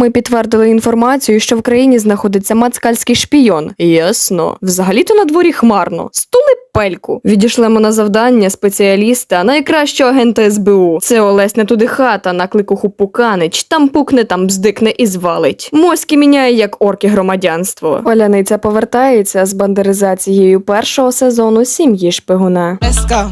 ми підтвердили інформацію, що в країні знаходиться мацкальський шпійон. Ясно. Взагалі-то на дворі хмарно. Стули пельку. Відійшлемо на завдання спеціаліста, найкращого агента СБУ. Це Олесь не туди хата, на кликуху Пуканич. Там пукне, там бздикне і звалить. Моськи міняє як орки громадянство. Оляниця повертається з бандеризацією першого сезону сім'ї шпигуна. Let's go.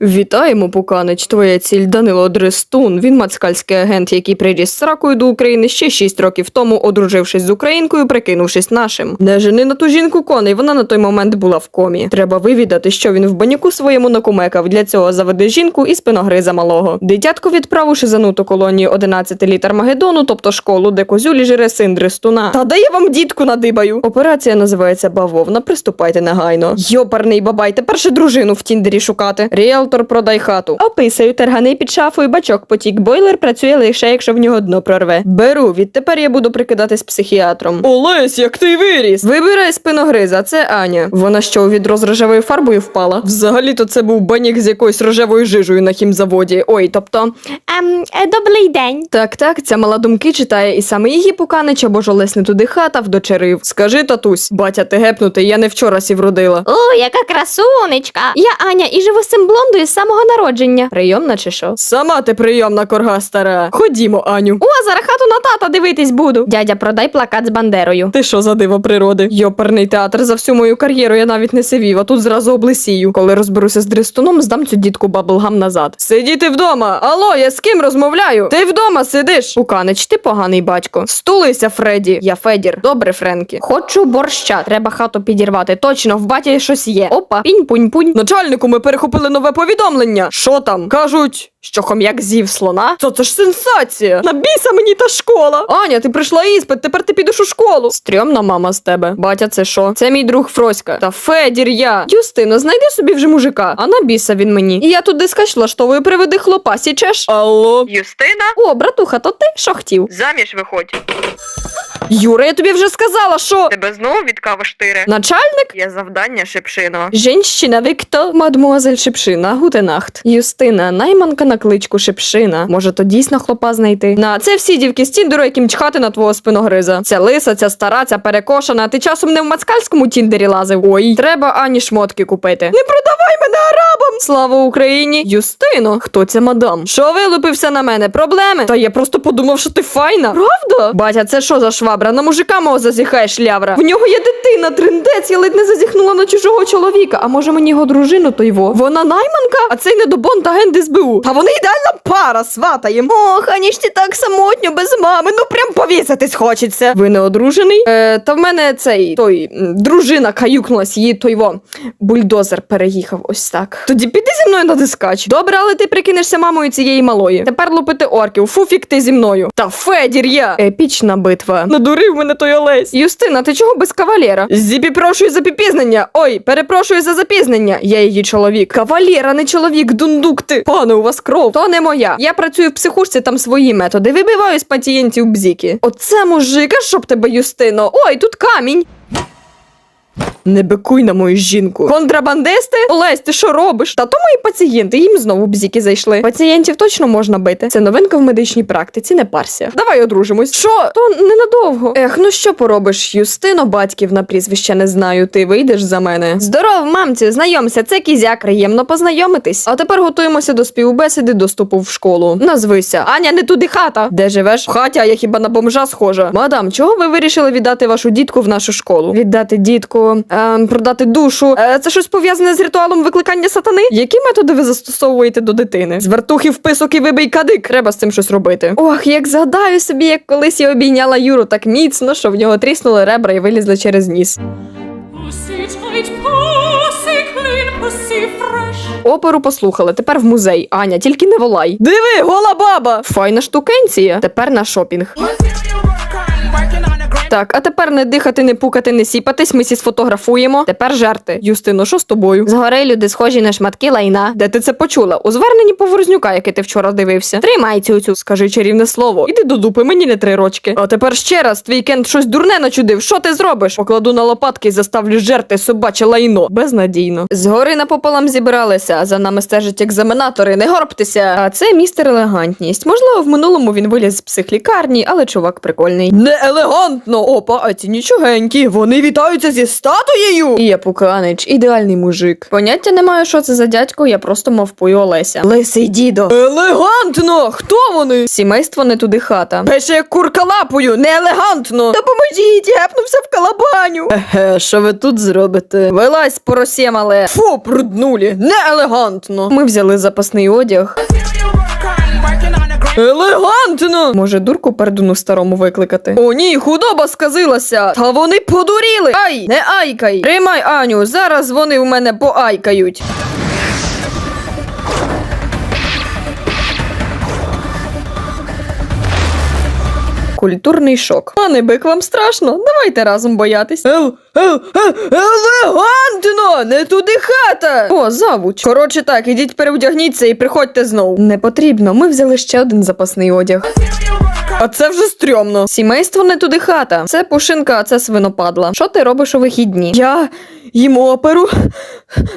Вітаємо, Пуканич. Твоя ціль Данило Дрестун. Він мацкальський агент, який приріс з ракою до України ще 6 років тому, одружившись з українкою, прикинувшись нашим. Не жени на ту жінку коней, вона на той момент була в комі. Треба вивідати, що він в баняку своєму накумекав. Для цього заведе жінку і спиногриза малого. Дитятко відправив шизануту колонію 11 літ Армагеддону, тобто школу, де козюлі жире син Дрестуна. Та де я вам дітку надибаю? Операція називається Бавовна. Приступайте негайно. Йопарний бабай, тепер ще дружину в Тіндері шукати. Ріелтор продай хату. Описаю тергани під шафою, бачок потік. Бойлер працює лише, якщо в нього дно прорве. Беру, відтепер я буду прикидатись психіатром. Олесь, як ти виріс! Вибирай спиногриза, це Аня. Вона що у відро з рожевою фарбою впала. Взагалі-то це був банік з якоюсь рожевою жижею на хімзаводі. Ой, тобто. Ем, е, добрий день. Так, так, ця мала думки читає, і саме її Пуканич або ж Олесь не туди хата вдочерив. Скажи, татусь, батя, ти гепнутий, я не вчора сів родила. О, яка красунечка. Я Аня і живу з цим блондою з самого народження. Прийомна чи що? Сама ти прийомна корга стара. Ходімо, Аню. О, зараз хату на тата дивитись буду. Дядя, продай плакат з бандерою. Ти що за диво природи? Йоперний театр за всю мою кар'єру я навіть не сивів, а тут зразу облисію. Коли розберуся з Дрестуном, здам цю дітку баблгам назад. Сидіти вдома. Алло, я з ким розмовляю? Ти вдома сидиш? Пуканич, ти поганий батько. Стулися, Фредді. Я Федір. Добре, Френкі. Хочу борща, треба хату підірвати. Точно, в баті щось є. Опа, пінь-пунь-пунь. Начальнику, ми перехопили нове повідомлення. Що там? Кажуть, що хом'як з'їв слона? Та це ж сенсація. На біса мені та школа. Аня, ти прийшла іспит, тепер ти підеш у школу. Стрьомна мама з тебе. Батя, це що? Це мій друг Фроська. Та Федір я. Юстино, знайди собі вже мужика. А на біса він мені. І я тут дискач влаштовую, приведи хлопа, січеш? Алло. Юстина? О, братуха, то ти що хотів? Заміж виходь. Юра, я тобі вже сказала, що. Тебе знову відкава штири? Начальник? Є завдання Шипшино. Женщина Вікто, мадмуазель Шипшина, гутенахт. Юстина, найманка на кличку Шипшина. Може, то дійсно хлопа знайти? На це всі дівки з Тіндеру, яким чхати на твого спиногриза. Ця лиса, ця стара, ця перекошена. Ти часом не в мацкальському тіндері лазив. Ой, треба ані шмотки купити. Не продавай мене арабам! Слава Україні! Юстино, хто ця мадам? Що вилупився на мене? Проблеми? Та я просто подумав, що ти файна. Правда? Батя, це що за швабра? На мужика мого зазіхаєш лявра. В нього є дитина, триндець, я ледь не зазіхнула на чужого чоловіка. А може мені його дружину, то його? Вона найманка, а цей недобон та агент СБУ. Та вони ідеальна пара, сватаєм. Ох, ані ж ти так самотньо без мами, ну прям повіситись хочеться. Ви не одружений? Е, та в мене цей той дружина каюкнулась, її той во бульдозер переїхав ось так. Тоді піди зі мною на дискач. Добре, але ти прикинешся мамою цієї малої. Тепер лупити орків. Фуфік ти зі мною. Та Федір я. Епічна битва. Надурив мене той Олесь. Юстина, ти чого без кавалєра? Зіпіпрошую за піпізнення. Ой, перепрошую за запізнення. Я її чоловік. Кавалєра, не чоловік, дундук ти. Пане, у вас кров. То не моя. Я працюю в психушці, там свої методи. Вибиваю з пацієнтів бзіки. Оце мужика, щоб тебе, Юстино? Ой, тут камінь. Не бикуй на мою жінку. Контрабандисти? Олесь, ти що робиш? Та то мої пацієнти, їм знову бзіки зайшли. Пацієнтів точно можна бити. Це новинка в медичній практиці, не парся. Давай одружимось. Що? То ненадовго. Ех, ну що поробиш, Юстино, батьків на прізвище не знаю. Ти вийдеш за мене. Здоров, мамці, знайомся, це кізяк. Приємно познайомитись. А тепер готуємося до співбесіди доступу в школу. Назвися. Аня, не туди хата. Де живеш? В хаті, а я хіба на бомжа схожа. Мадам, чого ви вирішили віддати вашу дітку в нашу школу? Віддати дітку, ем, продати душу. Е, це щось пов'язане з ритуалом викликання сатани? Які методи ви застосовуєте до дитини? З вертухи писок і вибий кадик. Треба з цим щось робити. Ох, як згадаю собі, як колись я обійняла Юру так міцно, що в нього тріснули ребра і вилізли через ніс. Оперу послухали, тепер в музей. Аня, тільки не волай. Диви, гола баба! Файна штукенція. Тепер на шопінг. Так, а тепер не дихати, не пукати, не сіпатись, ми сі сфотографуємо. Тепер жерти. Юстино, що з тобою? Згори люди схожі на шматки лайна. Де ти це почула? У зверненні Поворзнюка, який ти вчора дивився. Тримай цю Скажи чарівне слово. Іди до дупи, мені не три рочки. А тепер ще раз, твій кент щось дурне начудив. Що ти зробиш? Покладу на лопатки і заставлю жерти собаче лайно. Безнадійно. Згори напополам зібралися, а за нами стежать екзаменатори. Не горбтеся. А це містер елегантність. Можливо, в минулому він виліз з психлікарні, але чувак прикольний. Не елегантно! Опа, а ці нічогенькі. Вони вітаються зі статуєю. І я пуканич, ідеальний мужик. Поняття не маю, що це за дядько, я просто мовпую Олеся. Лисий дідо. Елегантно! Хто вони? Сімейство не туди хата. Пеше як курка лапою, не елегантно. Я гепнувся в калабаню. Еге, що ви тут зробите? Вилазь, поросє мале. Фу, пруднулі, не елегантно. Ми взяли запасний одяг. Елегантно! Може, дурку пердуну старому викликати? О, ні, худоба сказилася. Та вони подуріли. Ай, не айкай. Тримай, Аню, зараз вони в мене поайкають. Культурний шок. Пане бик, вам страшно? Давайте разом боятись. Ел, ел, ел, елегантно! Не туди хата! О, завуч. Коротше так, ідіть переодягніться і приходьте знову. Не потрібно, ми взяли ще один запасний одяг. А це вже стрьомно. Сімейство не туди хата. Це пушинка, а це свинопадла. Що ти робиш у вихідні? Я їм оперу,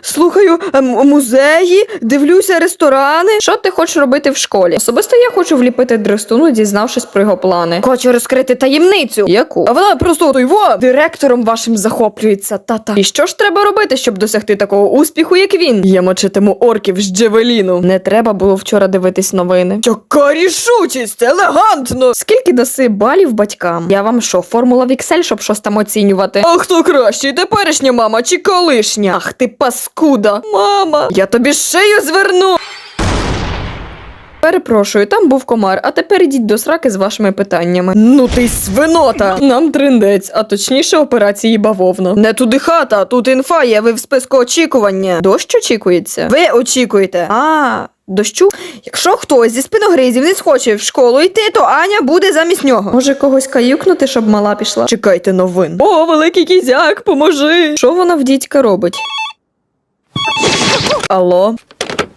слухаю ем, музеї, дивлюся ресторани. Що ти хочеш робити в школі? Особисто я хочу вліпити дрестуну, дізнавшись про його плани. Хочу розкрити таємницю. Яку? А вона просто той во директором вашим захоплюється. Та-та. І що ж треба робити, щоб досягти такого успіху, як він? Я мочитиму орків з Джевеліну. Не треба було вчора дивитись новини. Така рішучість, елегантно. Скільки даси балів батькам? Я вам що, формула в Excel, щоб щось там оцінювати? А хто кращий, теперішня мама чи колишня? Ах ти паскуда. Мама, я тобі шию зверну. Перепрошую, там був комар, а тепер ідіть до сраки з вашими питаннями. Ну ти свинота! Нам триндець, а точніше операції бавовна. Не туди хата, тут інфа є, ви в списку очікування. Дощ очікується? Ви очікуєте. А. Дощу? Якщо хтось зі спиногризів не схоче в школу йти, то Аня буде замість нього. Може когось каюкнути, щоб мала пішла? Чекайте новин. О, великий кізяк, поможи! Що вона в дідька робить? Алло?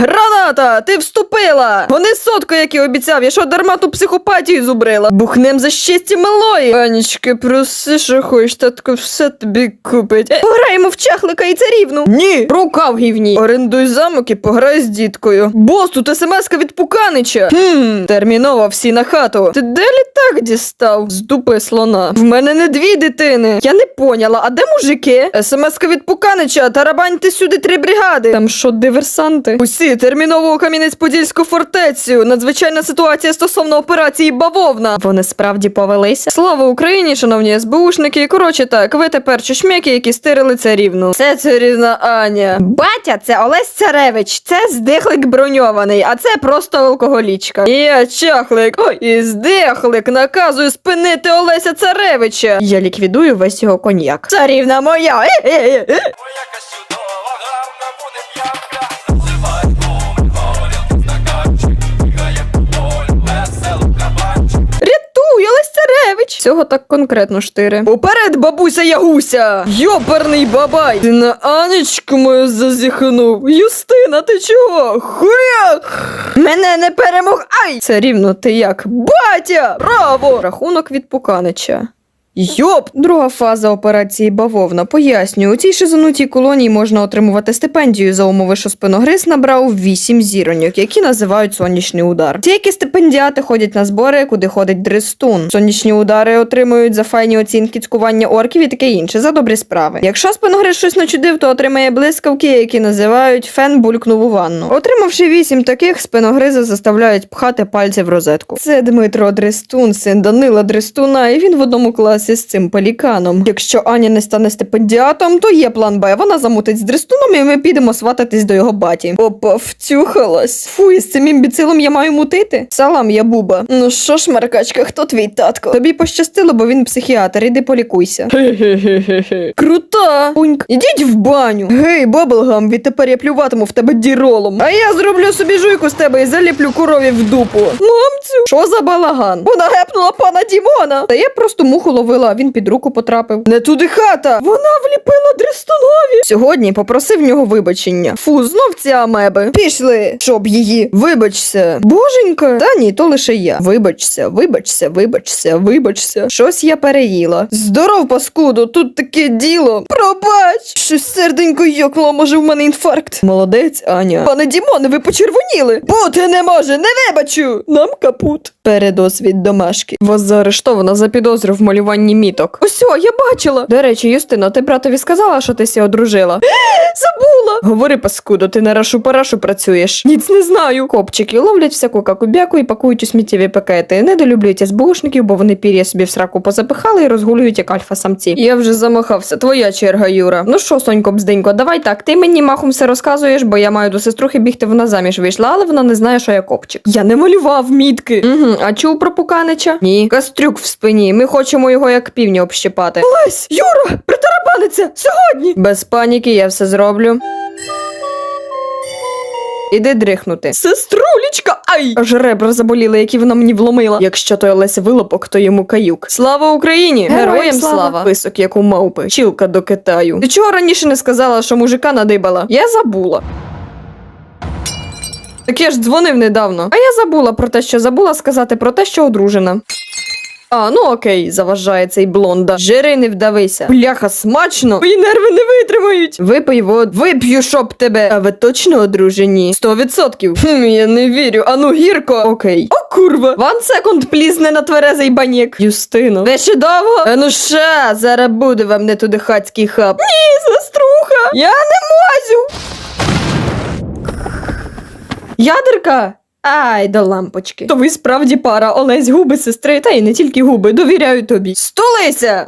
Граната, ти вступила! Вони сотку, як і обіцяв, я що дарма ту психопатію зубрила. Бухнем за щастя малої. Анічки, проси, що хочеш, татко все тобі купить. Е, Пограємо в чахлика і царівну. Ні, рука в гівні. Орендуй замок і пограй з діткою. Бос, тут смс-ка від Пуканича. Хм, терміново всі на хату. Ти де літак дістав? З дупи слона. В мене не дві дитини. Я не поняла, а де мужики? СМС-ка від Пуканича, тарабаньте сюди три бригади. Там що, диверсанти? Усі терміново у Кам'янець-Подільську фортецю. Надзвичайна ситуація стосовно операції бавовна. Вони справді повелися. Слава Україні, шановні СБУшники. Коротше так, ви тепер чешмяки, які стирили царівну. Це царівна Аня. Батя, це Олесь Царевич. Це здихлик броньований, а це просто алкоголічка. Я чахлик. Ой, і здихлик наказую спинити Олеся Царевича. Я ліквідую весь його коньяк. Царівна моя. Моя чудова, Олесь Цього так конкретно штири. Уперед, бабуся Ягуся! Йоперний бабай! Ти на Анечку мою зазіхнув. Юстина, ти чого? Хуя! Мене не перемог. Ай! Це рівно ти як? Батя! Браво! Рахунок від Пуканича. Йоп! Друга фаза операції бавовна. Пояснюю, у цій шизанутій колонії можна отримувати стипендію за умови, що спиногриз набрав 8 зіроньок, які називають сонячний удар. Ті, які стипендіати ходять на збори, куди ходить дрестун. Сонячні удари отримують за файні оцінки цькування орків і таке інше, за добрі справи. Якщо спиногриз щось начудив, то отримає блискавки, які називають фен булькнув у ванну. Отримавши 8 таких, спиногриза заставляють пхати пальці в розетку. Це Дмитро Дрестун, син Данила Дрестуна, і він в одному класі з цим пеліканом. Якщо Аня не стане стипендіатом, то є план Б. Вона замутить з Дрестуном, і ми підемо свататись до його баті. Опа, втюхалась. Фу, і з цим імбіцилом я маю мутити. Салам, я буба. Ну що ж, Маркачка, хто твій татко? Тобі пощастило, бо він психіатр, іди полікуйся. Крута! Пуньк, ідіть в баню. Гей, Баблгам, відтепер я плюватиму в тебе діролом. А я зроблю собі жуйку з тебе і заліплю корові в дупу. Мамцю, що за балаган? Вона гепнула пана Дімона. Та я просто муху ловив вставила, він під руку потрапив. Не туди хата! Вона вліпила дрестолові! Сьогодні попросив в нього вибачення. Фу, знов ці амеби. Пішли, щоб її. Вибачся. Боженька. Та ні, то лише я. Вибачся, вибачся, вибачся, вибачся. Щось я переїла. Здоров, паскуду, тут таке діло. Пробач! Щось серденько йокнуло, може в мене інфаркт. Молодець, Аня. Пане Дімоне, ви почервоніли. Бути не може, не вибачу. Нам капут. Передосвід домашки. Вас заарештовано за підозру в малюванні міток. Усьо, я бачила. До речі, Юстино, ти братові сказала, що ти сі одружила? Забула. Говори, паскудо, ти на рашу парашу працюєш. Ніц не знаю. Копчики ловлять всяку какубяку і пакують у сміттєві пакети. Недолюблюють СБУшників, бо вони пір'я собі в сраку позапихали і розгулюють як альфа-самці. Я вже замахався. Твоя черга, Юра. Ну що, Сонько, бзденько, давай так. Ти мені махом все розказуєш, бо я маю до сеструхи бігти, вона заміж вийшла, але вона не знає, що я копчик. Я не малював мітки. Угу, а чув про Пуканича? Ні. Кастрюк в спині. Ми хочемо його як півня общипати. Лесь, Юра, притарабаниться сьогодні. Без паніки, я все зроблю. Іди дрихнути. Сеструлечка, ай! Аж ребра заболіли, які вона мені вломила. Якщо той Олесь вилопок, то йому каюк. Слава Україні! Героям слава! слава! Висок, як у мавпи, чілка до Китаю. Ти чого раніше не сказала, що мужика надибала? Я забула. Так я ж дзвонив недавно. А я забула про те, що забула сказати про те, що одружена. А, ну окей, заважає цей блонда. Жири не вдавися. Бляха, смачно. Мої нерви не витримають. Випий вод, вип'ю, щоб тебе. А ви точно одружені? Сто відсотків. Хм, я не вірю. Ану гірко. Окей. О, курва. One second, please, не на тверезий банєк. Юстино. Ви ще довго? А ну ще, зараз буде вам не туди хацький хаб. Ні, сеструха. Я не можу. Ядерка. Ай, до лампочки. То ви справді пара, Олесь губи сестри, та й не тільки губи, довіряю тобі. Стулися!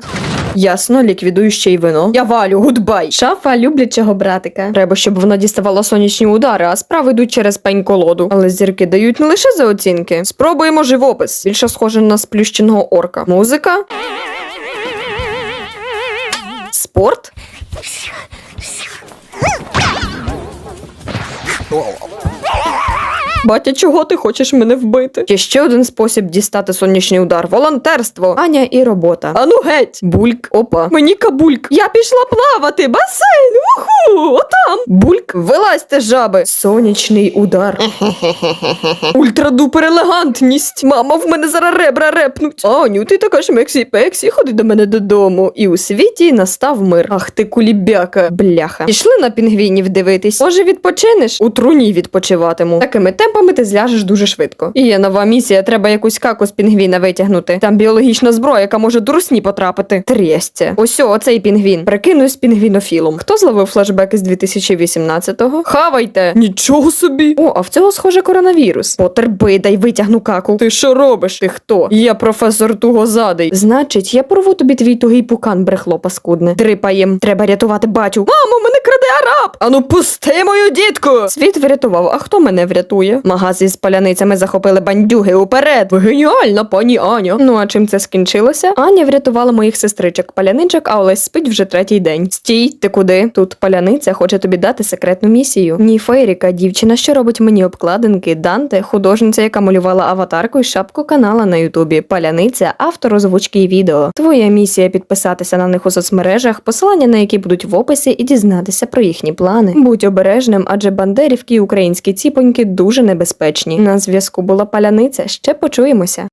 Ясно, ліквідую ще й вино. Я валю, гудбай. Шафа люблячого братика. Треба, щоб вона діставала сонячні удари, а справи йдуть через пень колоду. Але зірки дають не лише за оцінки. Спробуємо живопис. Більше схоже на сплющеного орка. Музика. Спорт. Батя, чого ти хочеш мене вбити? Є ще один спосіб дістати сонячний удар волонтерство. Аня і робота. Ану геть! Бульк. Опа. Мені кабульк. Я пішла плавати. Басейн. Уху! Отам. Бульк. Вилазьте, жаби. Сонячний удар. Ультрадупер елегантність. Мама, в мене зараз ребра репнуть. Аню, ти така ж мексі пексі, ходи до мене додому. І у світі настав мир. Ах ти кулібяка, бляха. Пішли на пінгвінів дивитись. Може, відпочинеш? У труні відпочиватиму. Такими темпами ти зляжеш дуже швидко. І є нова місія, треба якусь каку з пінгвіна витягнути. Там біологічна зброя, яка може до русні потрапити. Трєстя. Ось оцей пінгвін. Прикинусь пінгвінофілом. Хто зловив флешбеки з 2018-го? Хавайте! Нічого собі! О, а в цього схоже коронавірус. Потерпи, дай витягну каку. Ти що робиш? Ти хто? Я професор тугозадий. Значить, я порву тобі твій тугий пукан, брехло паскудне. Дрипаєм. Треба рятувати батю. Мамо, мене краде араб! Ану, пусти мою дітку! Світ врятував, а хто мене врятує? Магаз із паляницями захопили бандюги уперед. Ви геніальна, пані Аня. Ну а чим це скінчилося? Аня врятувала моїх сестричок паляничок, а Олесь спить вже третій день. Стій, ти куди? Тут паляниця хоче тобі дати секретну місію. Ні, Фейріка, дівчина, що робить мені обкладинки, Данте, художниця, яка малювала аватарку і шапку канала на Ютубі. Паляниця, автор озвучки і відео. Твоя місія підписатися на них у соцмережах, посилання на які будуть в описі, і дізнатися про їхні плани. Будь обережним, адже бандерівки і українські ціпоньки дуже небезпечні. На зв'язку була паляниця. Ще почуємося.